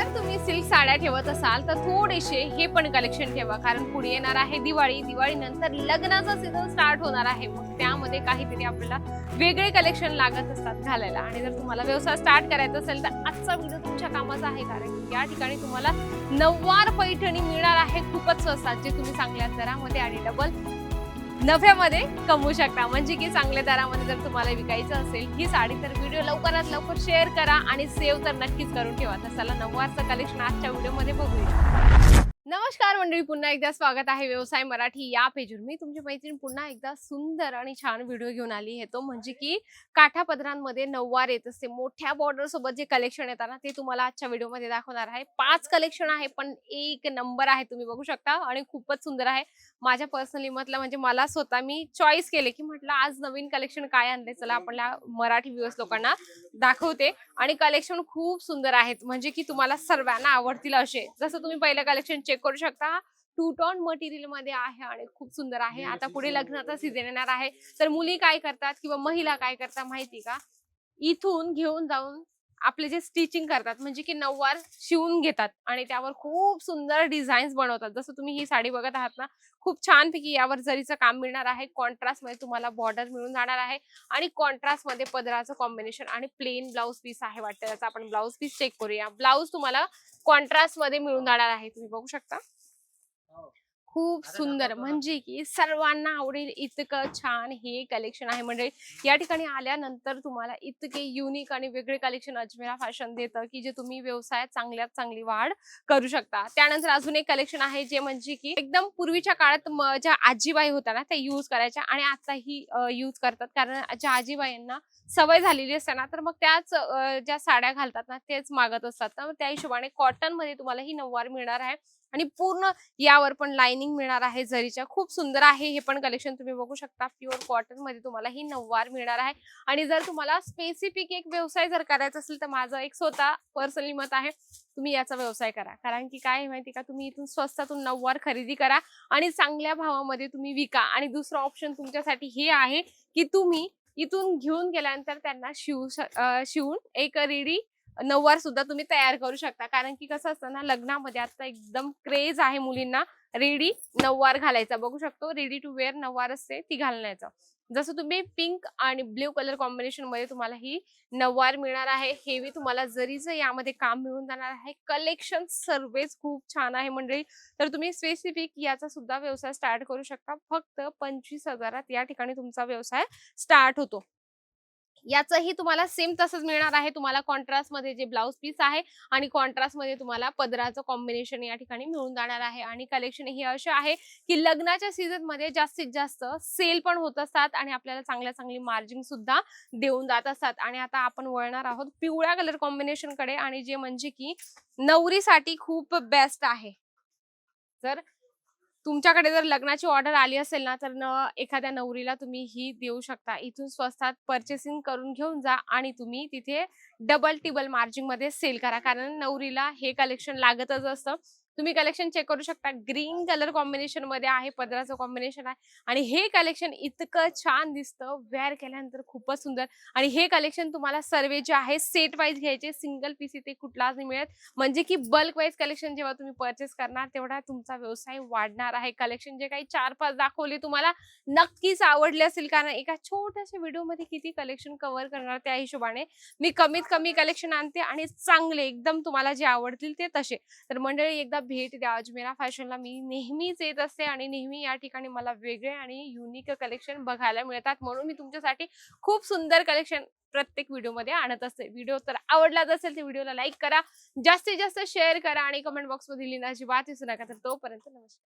जर तुम्ही सिल्क साड्या ठेवत असाल तर थोडेसे हे पण कलेक्शन ठेवा. कारण पुढे येणार आहे दिवाळी. दिवाळी नंतर लग्नाचा सीझन स्टार्ट होणार आहे. मग त्यामध्ये काहीतरी आपल्याला वेगळे कलेक्शन लागत असतात घालायला. आणि जर तुम्हाला व्यवसाय स्टार्ट करायचा असेल तर आजचा व्हिडिओ तुमच्या कामाचा आहे. कारण की या ठिकाणी तुम्हाला नववार पैठणी मिळणार आहे खूपच स्वस्तात जे तुम्ही चांगल्या दरामध्ये आणि डबल नफ्यामध्ये कमवू शकता. म्हणजे की चांगल्या दरामध्ये जर तुम्हाला विकायचं असेल ही साडी तर व्हिडिओ लवकरात लवकर शेअर करा आणि सेव्ह तर नक्कीच करून ठेवा. तर चला नऊवारचं कलेक्शन आजच्या व्हिडिओमध्ये बघूया. नमस्कार मंडळी पुन्हा एकदा स्वागत आहे व्यवसाय मराठी या पेजवर. मी तुमची मैत्रीण पुन्हा एकदा सुंदर आणि छान व्हिडिओ घेऊन आली आहे. तो म्हणजे की काठापदरांमध्ये नऊवार येत असते. मोठ्या बॉर्डर सोबत जे कलेक्शन येतात ना ते तुम्हाला आजच्या व्हिडिओमध्ये दाखवणार आहे. पाच कलेक्शन आहे पण एक नंबर आहे तुम्ही बघू शकता आणि खूपच सुंदर आहे. माझ्या पर्सनली म्हटलं म्हणजे मला स्वतः मी चॉईस केले की म्हटलं आज नवीन कलेक्शन काय आणले चला आपल्या मराठी व्ह्युअर्स लोकांना दाखवते. आणि कलेक्शन खूप सुंदर आहेत. म्हणजे की तुम्हाला सर्वांना आवडतील असे. जसं तुम्ही पहिलं कलेक्शन चेक करू शकता. टू टॉन मटेरियलमध्ये आहे आणि खूप सुंदर आहे. आता पुढे लग्नाचा सीझन येणार आहे. तर मुली काय करतात किंवा महिला काय करतात माहिती का? इथून घेऊन जाऊन आपले जे स्टिचिंग करतात म्हणजे की नऊवार शिवून घेतात आणि त्यावर खूप सुंदर डिझाईन्स बनवतात. जसं तुम्ही ही साडी बघत आहात ना खूप छान पैकी यावर जरीचं काम मिळणार आहे कॉन्ट्रास्टमध्ये तुम्हाला बॉर्डर मिळून जाणार आहे आणि कॉन्ट्रास्टमध्ये पदराचं कॉम्बिनेशन आणि प्लेन ब्लाऊज पीस आहे वाटतं त्याचा आपण ब्लाऊज पीस चेक करूया. ब्लाऊज तुम्हाला कॉन्ट्रास्टमध्ये मिळून जाणार आहे तुम्ही बघू शकता. खूप सुंदर. म्हणजे की सर्वांना आवडेल इतकं छान हे कलेक्शन आहे. म्हणजे या ठिकाणी आल्यानंतर तुम्हाला इतके युनिक आणि वेगळे कलेक्शन अजमेरा फॅशन देतं की जे तुम्ही व्यवसायात चांगल्यात चांगली वाढ करू शकता. त्यानंतर अजून एक कलेक्शन आहे जे म्हणजे की एकदम पूर्वीच्या काळात ज्या आजीबाई होत्या ना त्या युज करायच्या आणि आताही युज करतात. कारण ज्या आजीबाईंना सवय झालेली असते ना तर मग त्याच ज्या साड्या घालतात ना तेच मागत असतात. तर त्या हिशोबाने कॉटनमध्ये तुम्हाला ही नऊवार मिळणार आहे. आणि पूर्ण यावर पण लाइनिंग मिळणार आहे जरीच्या खूप सुंदर आहे हे पण कलेक्शन तुम्ही बघू शकता. प्युअर कॉटनमध्ये तुम्हाला ही नऊवार मिळणार आहे. आणि जर तुम्हाला स्पेसिफिक एक व्यवसाय जर करायचा असेल तर माझं एक स्वतः पर्सनली मत आहे तुम्ही याचा व्यवसाय करा. कारण की काय आहे माहिती का? तुम्ही इथून स्वस्तातून नऊवार खरेदी करा आणि चांगल्या भावामध्ये तुम्ही विका. आणि दुसरं ऑप्शन तुमच्यासाठी हे आहे की तुम्ही इथून घेऊन गेल्यानंतर त्यांना शिवू श- शिवून एक रेडी नऊवार सुद्धा तुम्ही तयार करू शकता. कारण की कसं असतं ना लग्नामध्ये आता एकदम क्रेज आहे मुलींना. रेडी नऊवार घालायचा. बघू शकतो रेडी टू वेअर नऊवार असते ती घालण्याचा. जसं तुम्ही पिंक आणि ब्ल्यू कलर कॉम्बिनेशनमध्ये तुम्हाला ही नऊवार मिळणार आहे. हेवी तुम्हाला जरीचं यामध्ये काम मिळून जाणार आहे. कलेक्शन सर्वेच खूप छान आहे मंडळी. तर तुम्ही स्पेसिफिक याचा सुद्धा व्यवसाय स्टार्ट करू शकता. फक्त पंचवीस हजारात या ठिकाणी तुमचा व्यवसाय स्टार्ट होतो. याचंही तुम्हाला सेम तसंच मिळणार आहे. तुम्हाला कॉन्ट्रास्टमध्ये जे ब्लाऊज पीस आहे आणि कॉन्ट्रास्टमध्ये तुम्हाला पदराचं कॉम्बिनेशन या ठिकाणी मिळून जाणार आहे. आणि कलेक्शन हे असे आहे की लग्नाच्या सीझनमध्ये जास्तीत जास्त सेल पण होत असतात आणि आपल्याला चांगल्या चांगली मार्जिन सुद्धा देऊन जात असतात. आणि आता आपण वळणार आहोत पिवळ्या कलर कॉम्बिनेशनकडे आणि जे म्हणजे की नवरीसाठी खूप बेस्ट आहे. जर तुमच्याकडे जर लग्नाची ऑर्डर आली असेल ना तर न एखाद्या नवरीला तुम्ही ही देऊ शकता. इथून स्वस्तात परचेसिंग करून घेऊन जा आणि तुम्ही तिथे डबल टिबल मार्जिनमध्ये सेल करा. कारण नवरीला हे कलेक्शन लागतच असतं. तुम्ही कलेक्शन चेक करू शकता. ग्रीन कलर कॉम्बिनेशनमध्ये आहे पदराचं कॉम्बिनेशन आहे. आणि हे कलेक्शन इतकं छान दिसतं. वेअर केल्यानंतर खूपच सुंदर. आणि हे कलेक्शन तुम्हाला सर्व जे आहे सेट वाईज घ्यायचे. सिंगल पीस इथे कुठलाच नाही मिळत. म्हणजे की बल्क वाईज कलेक्शन जेव्हा तुम्ही परचेस करणार तेवढा तुमचा व्यवसाय वाढणार आहे. कलेक्शन जे काही चार पाच दाखवले तुम्हाला नक्कीच आवडले असेल. कारण एका छोट्याशा व्हिडिओमध्ये किती कलेक्शन कव्हर करणार त्या हिशोबाने. मी कमीत कमी कलेक्शन आणते आणि चांगले एकदम तुम्हाला जे आवडतील ते तसे. तर मंडळी एकदा भेट द्या. अजमेरा फॅशनला मी नेहमीच येत असते आणि नेहमी या ठिकाणी मला वेगळे आणि युनिक कलेक्शन बघायला मिळतात. म्हणून मी तुमच्यासाठी खूप सुंदर कलेक्शन प्रत्येक व्हिडिओमध्ये आणत असते. व्हिडिओ तर आवडलाच असेल तर व्हिडिओला लाईक करा. जास्तीत जास्त शेअर करा आणि कमेंट बॉक्समध्ये लिहिण्याची बात विसरू नका. तर तोपर्यंत नमस्कार.